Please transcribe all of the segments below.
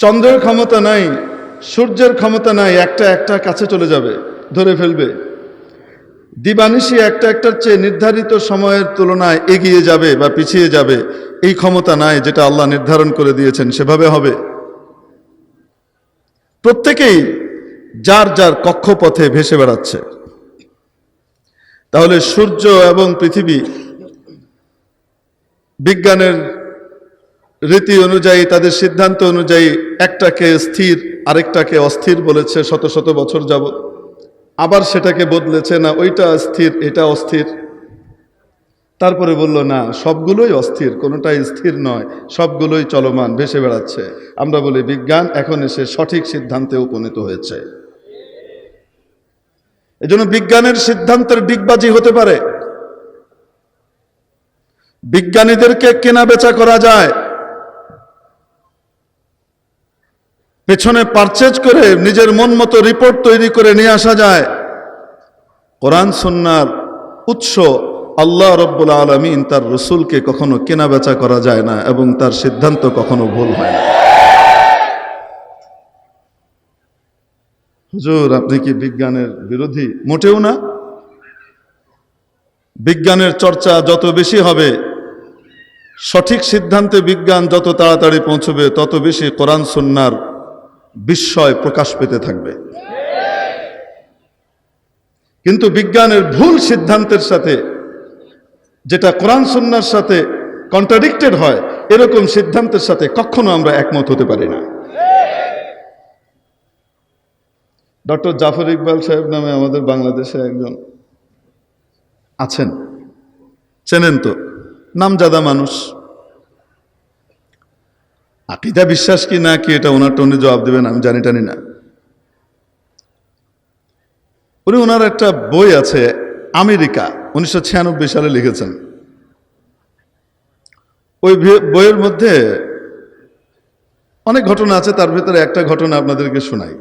চন্দ্রের ক্ষমতা নাই, সূর্যের ক্ষমতা নাই, একটা একটা কাছে চলে যাবে, ধরে ফেলবে। দিবানিশি একটা একটার চেয়ে নির্ধারিত সময়ের তুলনায় এগিয়ে যাবে বা পিছিয়ে যাবে, এই ক্ষমতা নাই যেটা আল্লাহ নির্ধারণ করে দিয়েছেন, সেভাবে হবে। প্রত্যেকেই যার যার কক্ষপথে ভেসে বেড়াচ্ছে। তাহলে সূর্য এবং পৃথিবী বিজ্ঞানের রীতি অনুযায়ী, তাদের সিদ্ধান্ত অনুযায়ী একটাকে স্থির, আরেকটাকে অস্থির বলেছে শত শত বছর যাবত আবার সেটাকে বদলেছে, না, ওইটা স্থির, এটা অস্থির। তারপরে বলল, না, সবগুলোই অস্থির, কোনোটাই স্থির নয়, সবগুলোই চলমান, ভেসে বেড়াচ্ছে। আমরা বলি, বিজ্ঞান এখন এসে সঠিক সিদ্ধান্তে উপনীত হয়েছে। এজন্য বিজ্ঞানের সিদ্ধান্তের ডিগবাজি হতে পারে। বিজ্ঞানীদেরকে কেনা বেচা করা যায়। পেছনে পারচেজ করে নিজের মন মতো রিপোর্ট তৈরি করে নিয়ে আসা যায়। কোরআন সন্ন্যার উৎস আল্লাহ রব্বুল আলমিন তার রসুলকে কখনো কেনা বেচা করা যায় না এবং তার সিদ্ধান্ত কখনো ভুল হয় না। হুজুর, আপনি কি বিজ্ঞানের বিরোধী? মোটেও না। বিজ্ঞানের চর্চা যত বেশি হবে, সঠিক সিদ্ধান্তে বিজ্ঞান যত তাড়াতাড়ি পৌঁছবে, তত বেশি কোরআন সন্ন্যার বিস্ময় প্রকাশ পেতে থাকবে। কিন্তু বিজ্ঞানের ভুল সিদ্ধান্তের সাথে, যেটা কোরআন সন্ন্যার সাথে কন্ট্রাডিক্টেড হয়, এরকম সিদ্ধান্তের সাথে কখনো আমরা একমত হতে পারি না। ডক্টর জাফর ইকবাল সাহেব নামে আমাদের বাংলাদেশে একজন আছেন। চেনেন তো? নামজাদা মানুষ। আকিদা বিশ্বাস কি না কি এটা ওনার টোনে জবাব দেবেন, আমি জানি টানি না। উনি ওনার একটা বই আছে, আমেরিকা, উনিশশো ছিয়ানব্বই সালে লিখেছেন। ওই বইয়ের মধ্যে অনেক ঘটনা আছে, তার ভিতরে একটা ঘটনা আপনাদেরকে শোনাই।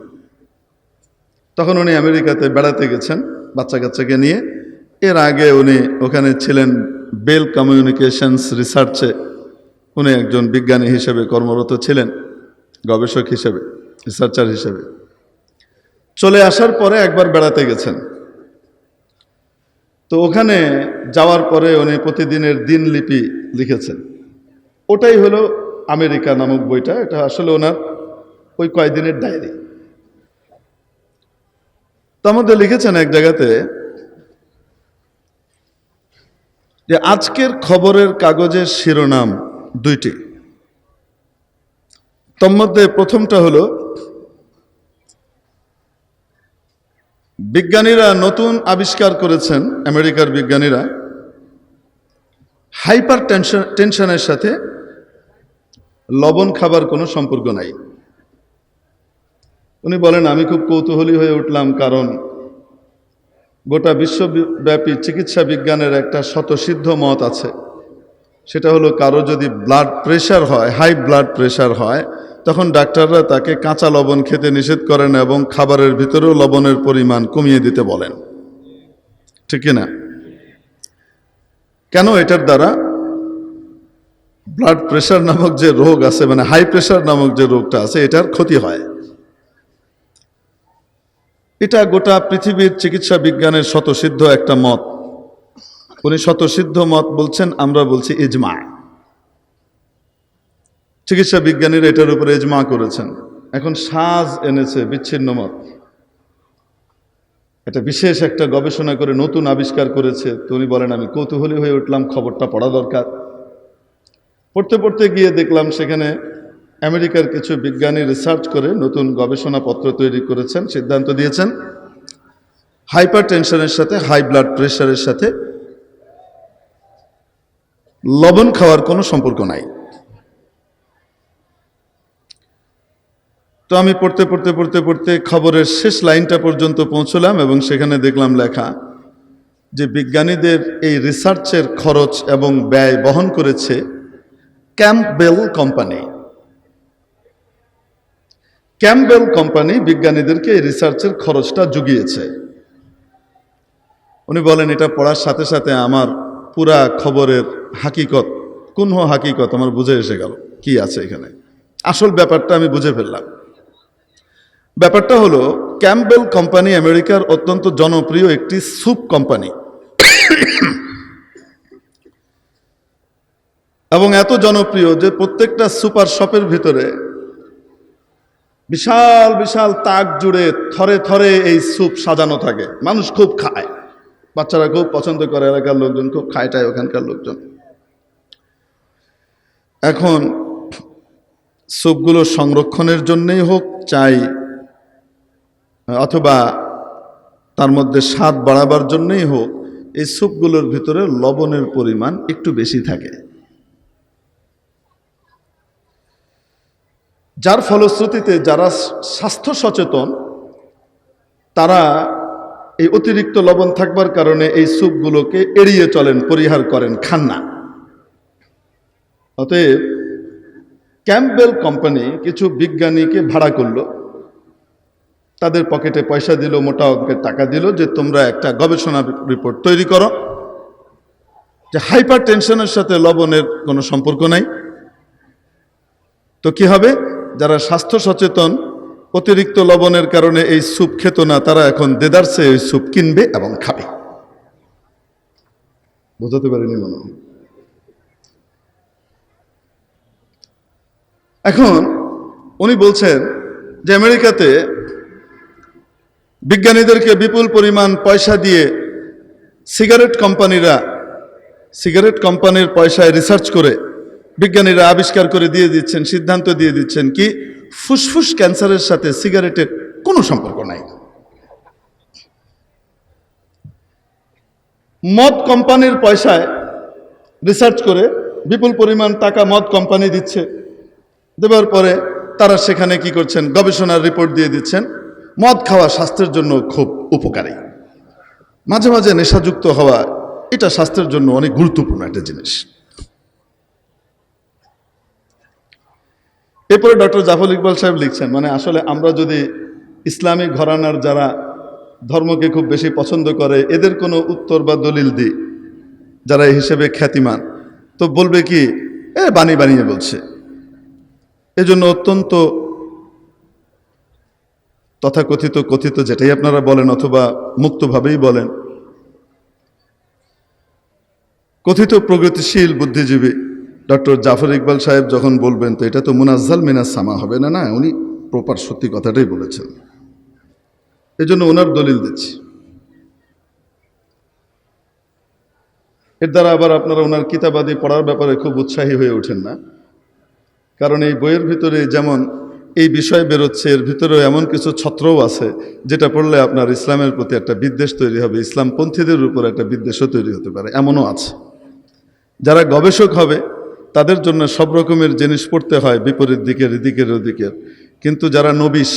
তখন উনি আমেরিকাতে বেড়াতে গেছেন বাচ্চা কাচ্চাকে নিয়ে। এর আগে উনি ওখানে ছিলেন বেল কমিউনিকেশনস রিসার্চে। উনি একজন বিজ্ঞানী হিসেবে কর্মরত ছিলেন, গবেষক হিসেবে রিসার্চার হিসেবে। চলে আসার পরে একবার বেড়াতে গেছেন। তো ওখানে যাওয়ার পরে উনি প্রতিদিনের দিনলিপি লিখেছেন। ওটাই হলো আমেরিকা নামক বইটা, এটা আসলে ওনার ওই কয়দিনের ডায়েরি। তার মধ্যে লিখেছেন এক জায়গাতে যে, আজকের খবরের কাগজের শিরোনাম দুইটি। তোর মধ্যে প্রথমটা হলো, বিজ্ঞানীরা নতুন আবিষ্কার করেছেন, আমেরিকার বিজ্ঞানীরা হাইপার টেনশন টেনশনের সাথে লবণ খাবার কোনো সম্পর্ক নাই। উনি বলেন, আমি খুব কৌতূহলী হয়ে উঠলাম কারণ গোটা বিশ্বব্যাপী চিকিৎসা বিজ্ঞানের একটা শতসিদ্ধ মত আছে। সেটা হলো কারও যদি ব্লাড প্রেশার হয় হাই ব্লাড প্রেশার হয়, তখন ডাক্তাররা তাকে কাঁচা লবণ খেতে নিষেধ করেন এবং খাবারের ভিতরেও লবণের পরিমাণ কমিয়ে দিতে বলেন। ঠিক না কেন এটার দ্বারা? ব্লাড প্রেশার নামক যে রোগ আছে মানে হাই প্রেশার নামক যে রোগটা আছে, এটার ক্ষতি হয়। এটা গোটা পৃথিবীর চিকিৎসা বিজ্ঞানের শতসিদ্ধ একটা মত। উনি শতসিদ্ধ মত বলছেন, আমরা বলছি ইজমা। চিকিৎসা বিজ্ঞানীরা এটার উপরে ইজমা করেছেন। এখন সাজ এনেছে বিচ্ছিন্ন মত। এটা বিশেষ একটা গবেষণা করে নতুন আবিষ্কার করেছে। তো উনি বলেন, আমি কৌতূহলী হয়ে উঠলাম, খবরটা পড়া দরকার। পড়তে পড়তে গিয়ে দেখলাম সেখানে আমেরিকার কিছু বিজ্ঞানী রিসার্চ করে নতুন গবেষণাপত্র তৈরি করেছেন, সিদ্ধান্ত দিয়েছেন। হাইপার টেনশনের সাথে হাই ব্লাড প্রেশারের সাথে লবণ খাওয়ার কোনো সম্পর্ক নাই। তো আমি পড়তে পড়তে পড়তে পড়তে খবরের শেষ লাইনটা পর্যন্ত পৌঁছলাম এবং সেখানে দেখলাম লেখা যে বিজ্ঞানীদের এই রিসার্চের খরচ এবং ব্যয় বহন করেছে ক্যাম্পবেল কোম্পানি। ক্যাম্পবেল কোম্পানি বিজ্ঞানীদেরকে এই রিসার্চের খরচটা জুগিয়েছে। উনি বলেন, এটা পড়ার সাথে সাথে আমার পুরা খবরের হাকিকত কোন হাকিকত, আমার বুঝে এসে গেল কি আছে এখানে। আসল ব্যাপারটা আমি বুঝে ফেললাম। ব্যাপারটা হলো, ক্যাম্পবেল কোম্পানি আমেরিকার অত্যন্ত জনপ্রিয় একটি স্যুপ কোম্পানি। এবং এত জনপ্রিয় যে প্রত্যেকটা সুপার শপের ভিতরে বিশাল বিশাল তাক জুড়ে থরে থরে এই স্যুপ সাজানো থাকে। মানুষ খুব খায়। বাচ্চারা খুব পছন্দ করে, এলাকার লোকজন খুব খায় টায় ওখানকার লোকজন। এখন স্যুপগুলো সংরক্ষণের জন্যেই হোক, চাই, অথবা তার মধ্যে স্বাদ বাড়াবার জন্যই হোক, এই স্যুপগুলোর ভিতরে লবণের পরিমাণ একটু বেশি থাকে। যার ফলশ্রুতিতে যারা স্বাস্থ্য সচেতন, তারা এই অতিরিক্ত লবণ থাকবার কারণে এই স্যুপগুলোকে এড়িয়ে চলেন, পরিহার করেন, খান না। অতএব ক্যাম্পবেল কোম্পানি কিছু বিজ্ঞানীকে ভাড়া করল। তাদের পকেটে পয়সা দিল, মোটা অঙ্কের টাকা দিল যে তোমরা একটা গবেষণা রিপোর্ট তৈরি করো। যে হাইপার টেনশনের সাথে লবণের কোনো সম্পর্ক নাই। তো কি হবে? যারা স্বাস্থ্য সচেতন, অতিরিক্ত লবণের কারণে এই স্যুপ খেত না, তারা এখন দেদারসে ওই স্যুপ কিনবে এবং খাবে। বোঝাতে পারিনি মনে হয়। এখন উনি বলছেন যে আমেরিকাতে বিজ্ঞানীদেরকে বিপুল পরিমাণ পয়সা দিয়ে সিগারেট কোম্পানিরা, সিগারেট কোম্পানির পয়সায় রিসার্চ করে বিজ্ঞানীরা আবিষ্কার করে দিয়ে দিচ্ছেন, সিদ্ধান্ত দিয়ে দিচ্ছেন কি ফুসফুস ক্যান্সারের সাথে সিগারেটের কোনো সম্পর্ক নাই। মদ কোম্পানির পয়সায় রিসার্চ করে বিপুল পরিমাণ টাকা মদ কোম্পানি দিচ্ছে। দেওয়ার পরে তারা সেখানে কি করছেন? গবেষণার রিপোর্ট দিয়ে দিচ্ছেন। মদ খাওয়া স্বাস্থ্যের জন্য খুব উপকারী। মাঝে মাঝে নেশাযুক্ত হওয়া, এটা স্বাস্থ্যের জন্য অনেক গুরুত্বপূর্ণ একটা জিনিস। এরপরে ডক্টর জাফর ইকবাল সাহেব লিখছেন মানে আসলে আমরা যদি ইসলামিক ঘরানার যারা ধর্মকে খুব বেশি পছন্দ করে, এদের কোনো উত্তর বা দলিল দিই, যারা এই হিসেবে খ্যাতিমান, তো বলবে কি, এ বাণী বানিয়ে বলছে। এজন্য অত্যন্ত তথাকথিত, কথিত যেটাই আপনারা বলেন অথবা মুক্তভাবেই বলেন, কথিত প্রগতিশীল বুদ্ধিজীবী ডক্টর জাফর ইকবাল সাহেব যখন বলবেন, তো এটা তো মুনাজ্জাল মিনাজ সামা হবে না না? উনি প্রপার সত্যি কথাটাই বলেছেন। এজন্য ওনার দলিল দিচ্ছি। এর দ্বারা আবার আপনারা ওনার কিতাবাদি পড়ার ব্যাপারে খুব উৎসাহী হয়ে ওঠেন না। কারণ এই বইয়ের ভিতরে যেমন এই বিষয় বেরোচ্ছে, এর ভিতরেও এমন কিছু ছত্রও আছে যেটা পড়লে আপনার ইসলামের প্রতি একটা বিদ্বেষ তৈরি হবে, ইসলামপন্থীদের উপর একটা বিদ্বেষও তৈরি হতে পারে, এমনও আছে। যারা গবেষক হবে, তাদের জন্য সব রকমের জিনিস পড়তে হয়, বিপরীত দিকের, এদিকের, ওদিকের। কিন্তু যারা নবিশ,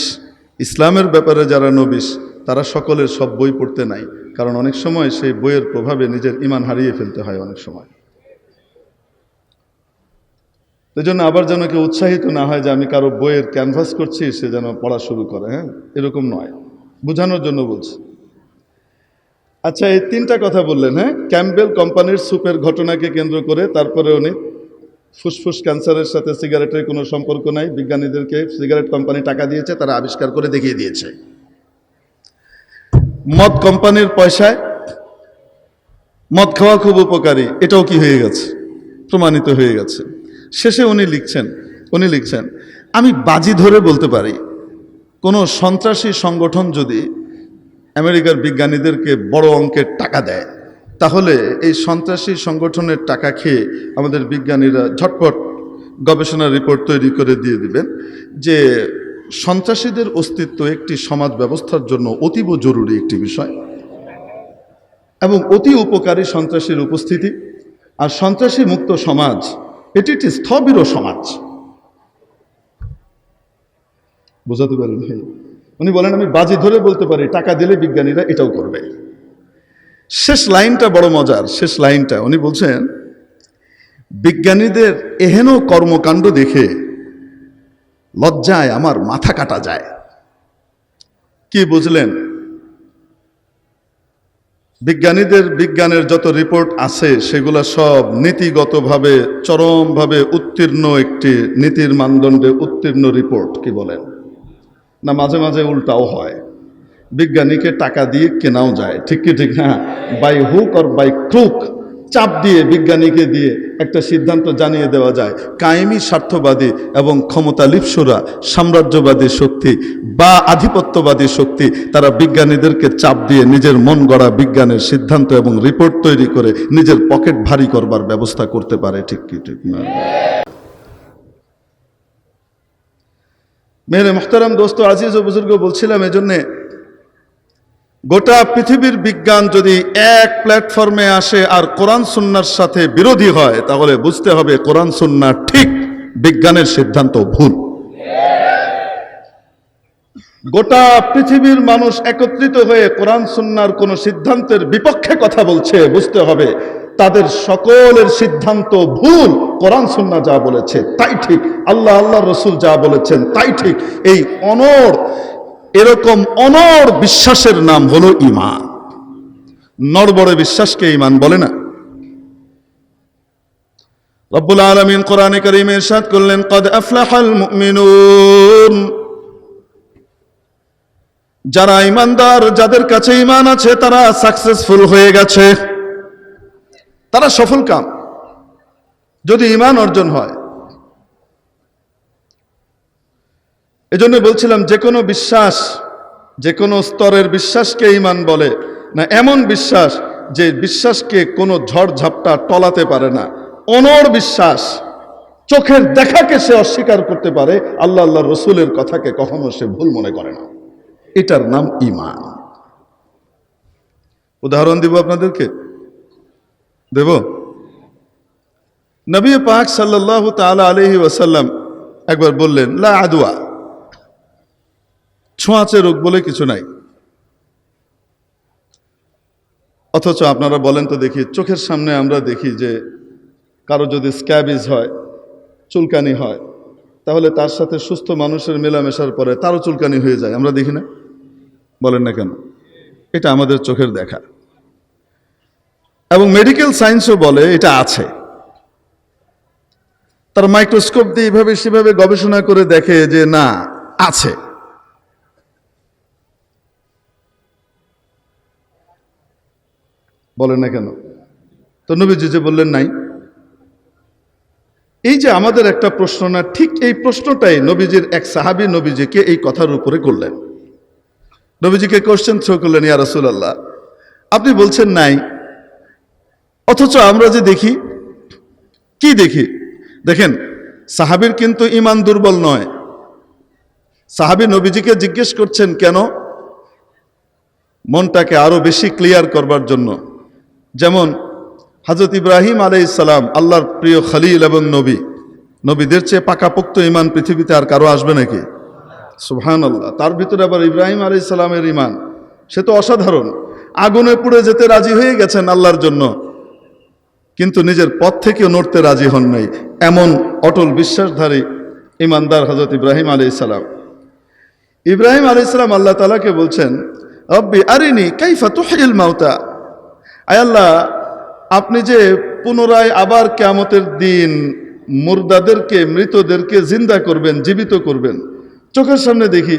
ইসলামের ব্যাপারে যারা নবিশ, তারা সকলের সব বই পড়তে নাই, কারণ অনেক সময় সেই বইয়ের প্রভাবে নিজের ইমান হারিয়ে ফেলতে হয় অনেক সময়। এই জন্য আবার যেন কেউ উৎসাহিত না হয় যে আমি কারও বইয়ের ক্যানভাস করছি, সে যেন পড়া শুরু করে হ্যাঁ? এরকম নয়। বোঝানোর জন্য বলছি। আচ্ছা এই তিনটা কথা বললেন হ্যাঁ? ক্যাম্পবেল কোম্পানির সুপের ঘটনাকে কেন্দ্র করে তারপরে উনি ফুসফুস ক্যান্সারের সাথে সিগারেটের কোনো সম্পর্ক নাই। বিজ্ঞানীদেরকে সিগারেট কোম্পানি টাকা দিয়েছে, তারা আবিষ্কার করে দেখিয়ে দিয়েছে। মদ কোম্পানির পয়সায় মদ খাওয়া খুব উপকারী। এটাও কি হয়ে গেছে? প্রমাণিত হয়ে গেছে। শেষে উনি লিখছেন উনি লিখছেন, আমি বাজি ধরে বলতে পারি, কোনো সন্ত্রাসী সংগঠন যদি আমেরিকার বিজ্ঞানীদেরকে বড় অঙ্কের টাকা দেয়, তাহলে এই সন্ত্রাসী সংগঠনের টাকা খেয়ে আমাদের বিজ্ঞানীরা ঝটপট গবেষণা রিপোর্ট তৈরি করে দিয়ে দিবেন যে সন্ত্রাসীদের অস্তিত্ব একটি সমাজ ব্যবস্থার জন্য অতীব জরুরি একটি বিষয় এবং অতি উপকারী সন্ত্রাসীর উপস্থিতি। আর সন্ত্রাসী মুক্ত সমাজ এটি একটি স্থবির সমাজ। বোঝাতে পারেন ভাই? উনি বলেন, আমি বাজি ধরে বলতে পারি, টাকা দিলে বিজ্ঞানীরা এটাও করবে। শেষ লাইনটা বড় মজার, শেষ লাইনটা। উনি বলছেন, বিজ্ঞানীদের এহেন কর্মকাণ্ড দেখে লজ্জায় আমার মাথা কাটা যায়। কি বুঝলেন? বিজ্ঞানীদের বিজ্ঞানের যত রিপোর্ট আছে, সেগুলো সব নীতিগতভাবে, চরমভাবে উত্তীর্ণ একটি নীতির মানদণ্ডে উত্তীর্ণ রিপোর্ট, কি বলেন? না, মাঝে মাঝে উল্টাও হয়। বিজ্ঞানীকে টাকা দিয়ে কেনাও যায়, ঠিক কি ঠিক না? বাই হুক আর বাই ক্রুক। চাপ দিয়ে, বিজ্ঞানীকে দিয়ে একটা সিদ্ধান্ত জানিয়ে দেওয়া যায়, কায়েমি স্বার্থবাদী এবং ক্ষমতা লিপসুরা সাম্রাজ্যবাদী শক্তি বা আধিপত্যবাদী শক্তি, তারা বিজ্ঞানীদেরকে চাপ দিয়ে নিজের মন গড়া বিজ্ঞানের সিদ্ধান্ত এবং রিপোর্ট তৈরি করে নিজের পকেট ভারী করবার ব্যবস্থা করতে পারে, ঠিক কি, ঠিক না? মেরে মোহতারাম দোস্ত, আজিজ ও বুজুর্গ বলছিলাম এজন্যে গোটা পৃথিবীর বিজ্ঞান যদি এক প্ল্যাটফর্মে আসে আর কোরআন সুন্নার সাথে বিরোধী হয়, তাহলে বুঝতে হবে কোরআন সুন্না ঠিক বিজ্ঞানের সিদ্ধান্ত ভুল। গোটা পৃথিবীর মানুষ একত্রিত হয়ে কোরআন সুন্নার কোন সিদ্ধান্তের বিপক্ষে কথা বলছে, বুঝতে হবে তাদের সকলের সিদ্ধান্ত ভুল, কোরআন সুন্না যা বলেছে তাই ঠিক, আল্লাহ আল্লাহ রসুল যা বলেছেন তাই ঠিক। এই অনর এরকম অনর বিশ্বাসের নাম হলো ইমান নরবরে বিশ্বাসকে ইমান বলে না। রব্বুল আলমিন কোরআনে করিমে ইরশাদ করলেন, কদ আফলাহাল মুমিনুন। যারা ইমানদার যাদের কাছে ইমান আছে, তারা সাকসেসফুল হয়ে গেছে। তারা সফল কাম। যদি ইমান অর্জন হয় এজন্য বলছিলাম, যে কোনো বিশ্বাস, যে কোনো স্তরের বিশ্বাসকে ইমান বলে না, এমন বিশ্বাস যে বিশ্বাসকে কোনো ঝড় ঝাপটা টলাতে পারে না। অনর বিশ্বাস, চোখের দেখাকে সে অস্বীকার করতে পারে, আল্লাহ আল্লাহ রসুলের কথাকে কখনো সে ভুল মনে করে না। এটার নাম ইমান। উদাহরণ দিব আপনাদেরকে? দেব? নবী পাক সাল্লাহ তালা আলহি ওয়াসাল্লাম একবার বললেন, লা আদুয়া ছোঁয়াচে রোগ বলে কিছু নাই। অথচ আপনারা বলেন তো দেখি, চোখের সামনে আমরা দেখি যে কারও যদি স্ক্যাবিজ হয়, চুলকানি হয়, তাহলে তার সাথে সুস্থ মানুষের মেলামেশার পরে তারও চুলকানি হয়ে যায়। আমরা দেখি না? বলেন না কেন? এটা আমাদের চোখের দেখা। এবং মেডিকেল সায়েন্সও বলে এটা আছে। তার মাইক্রোস্কোপ দিয়ে এইভাবে সেভাবে গবেষণা করে দেখে যে না, আছে। বলেন না কেন? তো নবীজি যে বললেন নাই। এই যে আমাদের একটা প্রশ্ন না, ঠিক এই প্রশ্নটাই নবীজির এক সাহাবি নবীজিকে এই কথার উপরে করলেন। নবীজিকে কোশ্চেন থ্রো করলেন, ইয়া রাসূলুল্লাহ, আপনি বলছেন নাই। অথচ আমরা যে দেখি, কি দেখি? দেখেন, সাহাবির কিন্তু ইমান দুর্বল নয়। সাহাবি নবীজিকে জিজ্ঞেস করছেন কেন? মনটাকে আরও বেশি ক্লিয়ার করবার জন্য। যেমন হজরত ইব্রাহিম আলাইসালাম আল্লাহর প্রিয় খালিল এবং নবী। নবীদের চেয়ে পাকাপোক্ত ইমান পৃথিবীতে আর কারও আসবে নাকি? সুহান আল্লাহ তার ভিতরে আবার ইব্রাহিম আলাইসালামের ইমান সে তো অসাধারণ। আগুনে পুড়ে যেতে রাজি হয়ে গেছেন আল্লাহর জন্য। কিন্তু নিজের পথ থেকেও নড়তে রাজি হন নাই। এমন অটল বিশ্বাসধারী ইমানদার হজরত ইব্রাহিম আলাইসালাম ইব্রাহিম আলাইসালাম আল্লাহ তালাকে বলছেন, রব্বি আরিনি কাইফা তুহিল মাউতা আয় আল্লাহ, আপনি যে পুনরায় আবার কেয়ামতের দিন মুর্দাদেরকে, মৃতদেরকে জিন্দা করবেন, জীবিত করবেন, চোখের সামনে দেখি,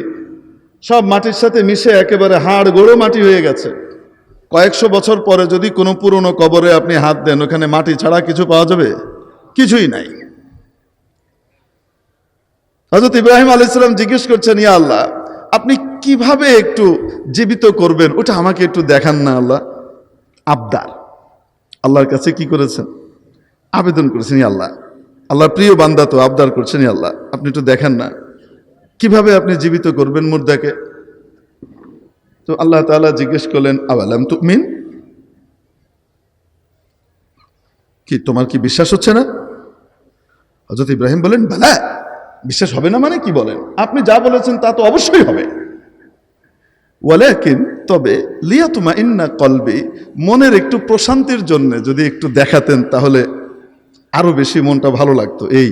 সব মাটির সাথে মিশে একেবারে হাড় গোড়ো মাটি হয়ে গেছে। কয়েকশো বছর পরে যদি কোনো পুরনো কবরে আপনি হাত দেন, ওখানে মাটি ছাড়া কিছু পাওয়া যাবে? কিছুই নাই। হজরত ইব্রাহিম আলাইসালাম জিজ্ঞেস করছেন, ইয়া আল্লাহ, আপনি কীভাবে একটু জীবিত করবেন? ওটা আমাকে একটু দেখান না আল্লাহ। আবদার আল্লাহর কাছে কি করেছেন? আবেদন করেছেন আল্লাহ। আল্লাহর প্রিয় বান্দা তো আবদার করছেন আল্লাহ। আপনি একটু দেখেন না। কীভাবে আপনি জীবিত করবেন মুর্দাকে? তো আল্লাহ তাআলা জিজ্ঞেস করলেন আবালাম তুমিন? কি, তোমার কি বিশ্বাস হচ্ছে না? হজরত ইব্রাহিম বলেন, বেলা, বিশ্বাস হবে না মানে কি বলেন? আপনি যা বলেছেন তা তো অবশ্যই হবে। ওয়ালাকিন তবে লিয়া তোমা ইন্না কলবে মনের একটু প্রশান্তির জন্য যদি একটু দেখাতেন তাহলে আরও বেশি মনটা ভালো লাগতো। এই।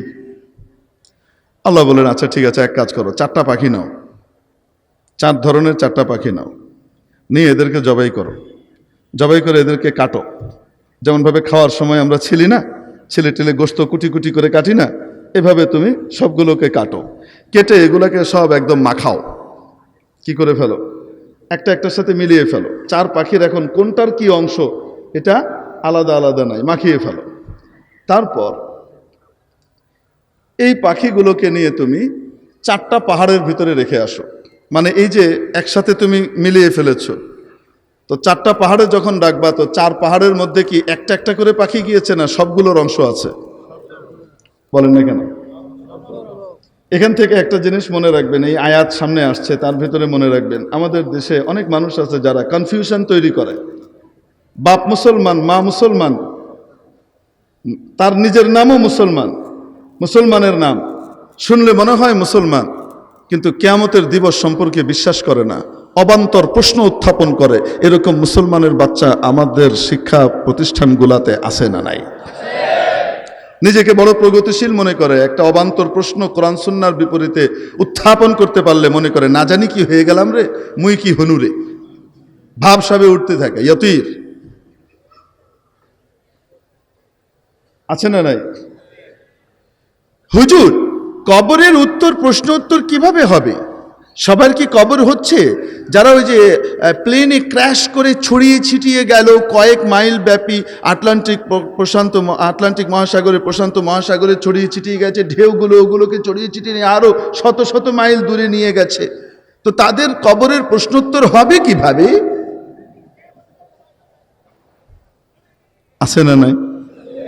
আল্লাহ বলেন আচ্ছা ঠিক আছে, এক কাজ করো, চারটা পাখি নাও। চার ধরনের চারটা পাখি নাও। নিয়ে এদেরকে জবাই করো। জবাই করে এদেরকে কাটো। যেমনভাবে খাওয়ার সময় আমরা ছিলি না, ছেলে টেলে গোস্ত কুটি কুটি করে কাটি না, এভাবে তুমি সবগুলোকে কাটো। কেটে এগুলোকে সব একদম মাখাও। কি করে ফেলো? একটা একটার সাথে মিলিয়ে ফেলো। চার পাখির এখন কোনটার কি অংশ, এটা আলাদা আলাদা নাই, মাখিয়ে ফেলো। তারপর এই পাখিগুলোকে নিয়ে তুমি চারটা পাহাড়ের ভিতরে রেখে আসো। মানে এই যে একসাথে তুমি মিলিয়ে ফেলেছো। তো চারটা পাহাড়ে যখন ডাকবা, তো চার পাহাড়ের মধ্যে কি একটা একটা করে পাখি গিয়েছে না সবগুলোর অংশ আছে? বলেন না কেন? এখান থেকে একটা জিনিস মনে রাখবেন, এই আয়াত সামনে আসছে, তার ভিতরে মনে রাখবেন, আমাদের দেশে অনেক মানুষ আছে যারা কনফিউশন তৈরি করে। বাপ মুসলমান, মা মুসলমান, তার নিজের নামও মুসলমান, মুসলমানের নাম। শুনলে মনে হয় মুসলমান, কিন্তু কেয়ামতের দিবস সম্পর্কে বিশ্বাস করে না, অবান্তর প্রশ্ন উত্থাপন করে, এরকম মুসলমানের বাচ্চা আমাদের শিক্ষা প্রতিষ্ঠানগুলাতে আছে না নাই। নিজেকে বড় প্রগতিশীল মনে করে, একটা অবান্তর প্রশ্ন কোরআন সুন্নার বিপরীতে উত্থাপন করতে পারলে মনে করে, না জানি কি হয়ে গেলাম রে, মুই কি হনু রে? ভাব সাবে উঠতে থাকে, ইয়তির। আছে না নাই? হুজুর, কবরের উত্তর প্রশ্ন উত্তর কীভাবে হবে? সবার কি কবর হচ্ছে? যারা ওই যে প্লেনে ক্র্যাশ করে ছড়িয়ে ছিটিয়ে গেল কয়েক মাইল ব্যাপী আটলান্টিক প্রশান্ত আটলান্টিক মহাসাগরে, প্রশান্ত মহাসাগরে ছড়িয়ে ছিটিয়ে গেছে, ঢেউগুলো ওগুলোকে ছড়িয়ে ছিটিয়ে নিয়ে আরও শত শত মাইল দূরে নিয়ে গেছে। তো তাদের কবরের প্রশ্নোত্তর হবে কীভাবে? আছে না নাই?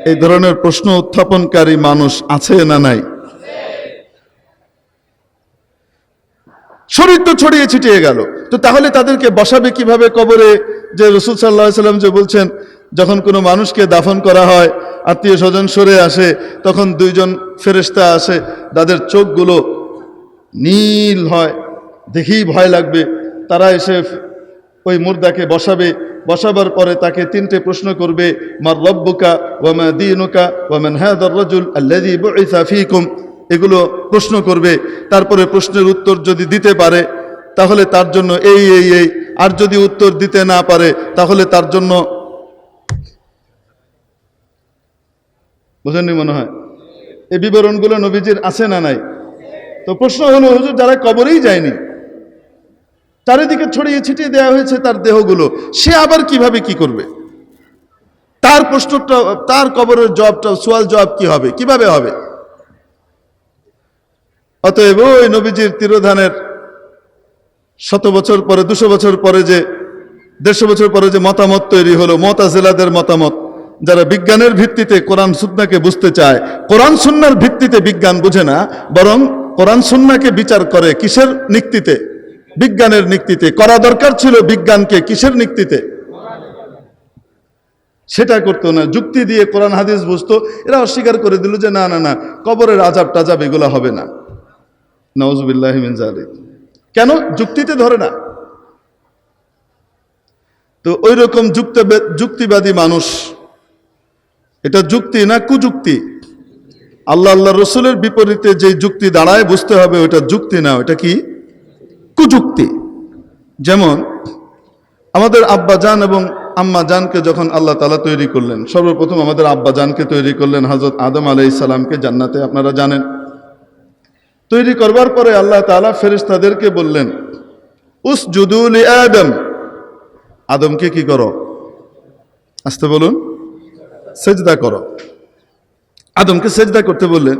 এই ধরনের প্রশ্ন উত্থাপনকারী মানুষ আছে না নাই? শরীর তো ছড়িয়ে ছিটিয়ে গেল। তো তাহলে তাদেরকে বসাবে কীভাবে কবরে? যে রসুল সাল্লাহ সাল্লাম যে বলছেন, যখন কোনো মানুষকে দাফন করা হয় আত্মীয় স্বজন সরে আসে, তখন দুইজন ফেরেশতা আসে, তাদের চোখগুলো নীল হয়, দেখেই ভয় লাগবে। তারা এসে ওই মুর্দাকে বসাবে। বসাবার পরে তাকে তিনটে প্রশ্ন করবে, মার রব্বুকা ওয়ামা দিনুকা ওয়ামান হাদার রাজুল আল্লাযী বুইসা ফীকুম? এগুলো প্রশ্ন করবে। তারপরে প্রশ্নের উত্তর যদি দিতে পারে, তাহলে তার জন্য এই এই এই। আর যদি উত্তর দিতে না পারে, তাহলে তার জন্য বুঝেননি মনে হয়? এই বিবরণগুলো নবীজির আছে না নাই? তো প্রশ্ন হলো, হুজুর, যারা কবরেই যায়নি, চারিদিকে ছড়িয়ে ছিটিয়ে দেওয়া হয়েছে তার দেহগুলো, সে আবার কীভাবে কি করবে? তার প্রশ্নটা, তার কবরের জবটা সোয়াল জবাব কি হবে? কীভাবে হবে? অতএব ওই নবীজির তিরোধানের শত বছর পরে, দুশো বছর পরে যে, দেড়শো বছর পরে যে মতামত তৈরি হলো, মতাজেলাদের মতামত, যারা বিজ্ঞানের ভিত্তিতে কোরআন সুন্নাকে বুঝতে চায়, কোরআন সুন্নার ভিত্তিতে বিজ্ঞান বুঝে না, বরং কোরআন সুন্নাকে বিচার করে কিসের নিক্তিতে? বিজ্ঞানের নিক্তিতে। করা দরকার ছিল বিজ্ঞানকে কিসের নিক্তিতে? সেটা করতো না। যুক্তি দিয়ে কোরআন হাদিস বুঝতো। এরা অস্বীকার করে দিল যে, না না না, কবরের আজাব টাজাব এগুলো হবে না। নওয়াজবিল্লাহ মিন জালিক কেন? যুক্তিতে ধরে না। তো ওই রকম যুক্ত যুক্তিবাদী মানুষ, এটা যুক্তি না কুযুক্তি? আল্লাহ আল্লাহ রসুলের বিপরীতে যে যুক্তি দাঁড়ায়, বুঝতে হবে ওটা যুক্তি না ওটা কি? কুযুক্তি। যেমন, আমাদের আব্বা জান এবং আম্মা জানকে যখন আল্লাহ তালা তৈরি করলেন, সর্বপ্রথম আমাদের আব্বা জানকে তৈরি করলেন হজরত আদম আলাই সালামকে জান্নাতে, আপনারা জানেন। তৈরি করবার পরে আল্লাহ তালা ফেরেশতাদেরকে বললেন উস জুদুল আদম। আদমকে কি করো? আসতে বলুন, সেজদা করো। আদমকে সেজদা করতে বললেন।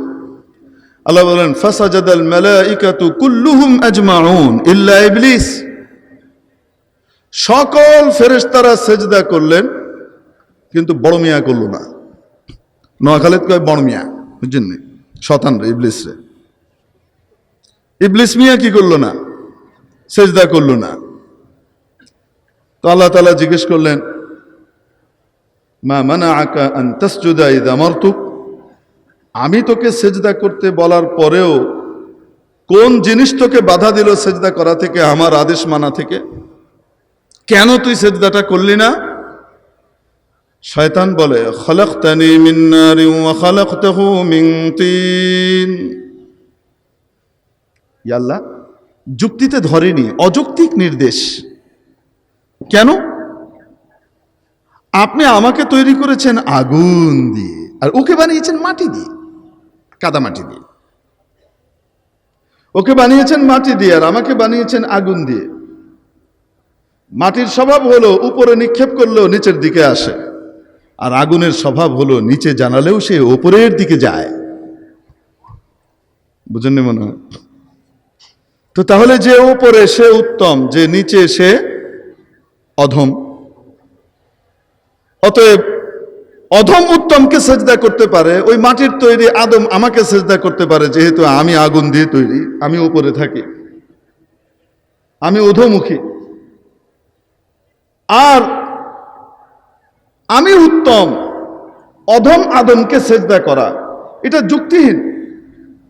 আল্লাহ বলেন ফাসাজাদাল মালাইকাতু কুল্লুহুম আজমাউন ইল্লা ইবলিস। সকল ফেরেশতারা সেজদা করলেন, কিন্তু বড় মিয়া করল না। নোয়াখালীত কয় বড় মিয়া? বুঝছেন শতান রে ইবলিস রে ইবলিস মিয়া কি করল না? সেজদা করল না। তো আল্লাহ তালা জিজ্ঞেস করলেন, মা মানা আকা আন তাসজুদা ইদা মারতুক? আমি তোকে সেজদা করতে বলার পরেও কোন জিনিস তোকে বাধা দিল সেজদা করা থেকে, আমার আদেশ মানা থেকে? কেন তুই সেজদাটা করলি না? শয়তান বলে, খলকতানি মিন নারিন ওয়া খলকতাহু মিন তিন। ইয়াল্লাহ যুক্তিতে ধরেনি, অযৌক্তিক নির্দেশ। কেন? আপনি আমাকে তৈরি করেছেন আগুন দিয়ে, আর ওকে বানিয়েছেন মাটি দিয়ে, কাদা মাটি দিয়ে। ওকে বানিয়েছেন মাটি দিয়ে, আর আমাকে বানিয়েছেন আগুন দিয়ে। মাটির স্বভাব হলো, উপরে নিক্ষেপ করলেও নিচের দিকে আসে, আর আগুনের স্বভাব হলো, নিচে জানালেও সে ওপরের দিকে যায়। বুঝেননি মনে হয়? তো তাহলে যে উপরে সে উত্তম, যে নিচে সে অধম। অতএব অধম উত্তমকে সেজদা করতে পারে, ওই মাটির তৈরি আদম আমাকে সেজদা করতে পারে, যেহেতু আমি আগুন দিয়ে তৈরি, আমি উপরে থাকি। আমি অধমুখী আর আমি উত্তম, অধম আদমকে সেজদা করা। এটা যুক্তিহীন,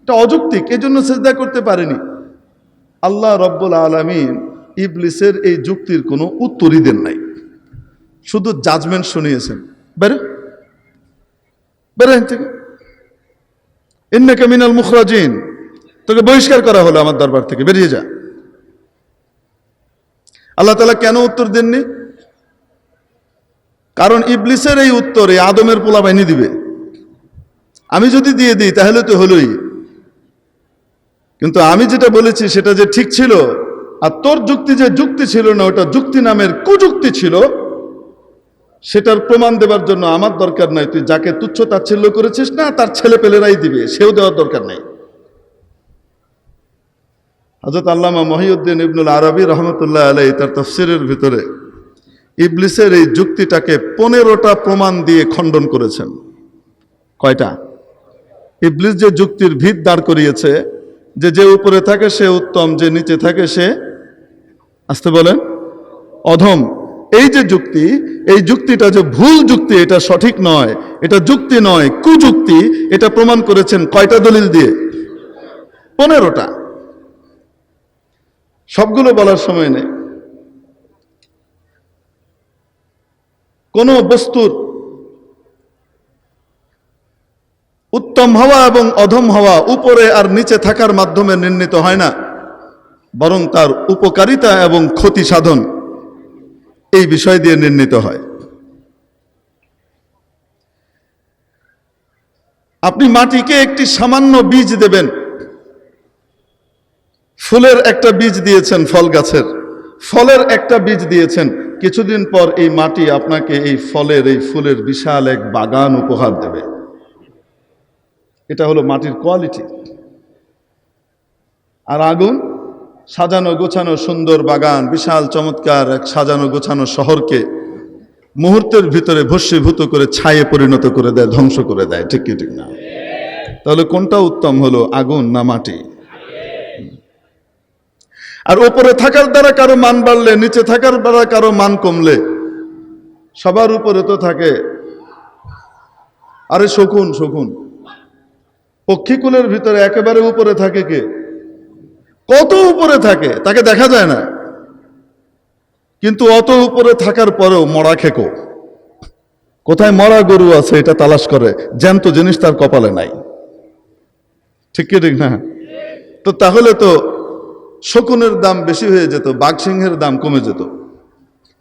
এটা অযৌক্তিক, এজন্য সেজদা করতে পারেনি। আল্লাহ রব্বুল আলমিন ইবলিসের এই যুক্তির কোনো উত্তরই দেন নাই। শুধু জাজমেন্ট শুনিয়েছেন। বেরো। বেরো থেকে। ইন্নাকে মিনাল মুখরাজিন। তোকে বহিষ্কার করা হলো আমার দরবার থেকে। বেরিয়ে যা। আল্লাহ তালা কেন উত্তর দেননি? কারণ ইবলিসের এই উত্তরে আদমের পোলা বাহিনী দিবে। আমি যদি দিয়ে দিই, তাহলে তো হলোই। কিন্তু আমি যেটা বলেছি সেটা যে ঠিক ছিল, আর তোর যুক্তি যে যুক্তি ছিল না, ওটা যুক্তি নামের কুযুক্তি ছিল, সেটার প্রমাণ দেবার জন্য আমার দরকার নাই। তুই যাকে তুচ্ছ তাচ্ছিল্য করেছিস না, তার ছেলে পেলেরাই দিবে, সেও দেওয়ার দরকার নাই। হজরত আল্লামা মহিউদ্দিন ইবনুল আরবি রহমতুল্লাহ আলাই তার তফসিরের ভিতরে ইবলিসের এই যুক্তিটাকে পনেরোটা প্রমাণ দিয়ে খণ্ডন করেছেন। কয়টা? ইবলিস যে যুক্তির ভিত দাঁড় করিয়েছে যে যে উপরে থাকে সে উত্তম, যে নিচে থাকে সে আসতে বলেন, অধম। এই যে যুক্তি, এই যুক্তিটা যে ভুল যুক্তি, এটা সঠিক নয়, এটা যুক্তি নয়, কুযুক্তি, এটা প্রমাণ করেছেন কয়টা দলিল দিয়ে? পনেরোটা। সবগুলো বলার সময় নেই। কোন বস্তুর উত্তম হওয়া এবং অধম হওয়া উপরে আর নিচে থাকার মাধ্যমে নির্ণীত হয় না, বরং তার উপকারিতা এবং ক্ষতি সাধন এই বিষয় দিয়ে নির্ণীত হয়। আপনি মাটিকে একটি সামান্য বীজ দেবেন। ফুলের একটা বীজ দিয়েছেন ফল গাছের। ফলের একটা বীজ দিয়েছেন। কিছুদিন পর এই মাটি আপনাকে এই ফলের, এই ফুলের বিশাল এক বাগান উপহার দেবে। এটা হলো মাটির কোয়ালিটি। আর আগুন, সাজানো গোছানো সুন্দর বাগান, বিশাল চমৎকার এক সাজানো গোছানো শহরকে মুহূর্তের ভিতরে ভস্মীভূত করে ছায়ে পরিণত করে দেয়, ধ্বংস করে দেয়, ঠিক কি, ঠিক না? তাহলে কোনটা উত্তম হলো, আগুন না মাটি? আর ওপরে থাকার দ্বারা কারও মান বাড়লে, নিচে থাকার দ্বারা কারও মান কমলে, সবার উপরে তো থাকে। আরে শকুন শকুন। পক্ষীকুলের ভিতরে একেবারে উপরে থাকে কে? কত উপরে থাকে? তাকে দেখা যায় না। কিন্তু অত উপরে থাকার পরেও মরা খেকো। কোথায় মরা গরু আছে এটা তালাশ করে। জ্যান্ত জিনিস তার কপালে নাই। ঠিক কি ঠিক না? তো তাহলে তো শকুনের দাম বেশি হয়ে যেত, বাঘ সিংহের দাম কমে যেত।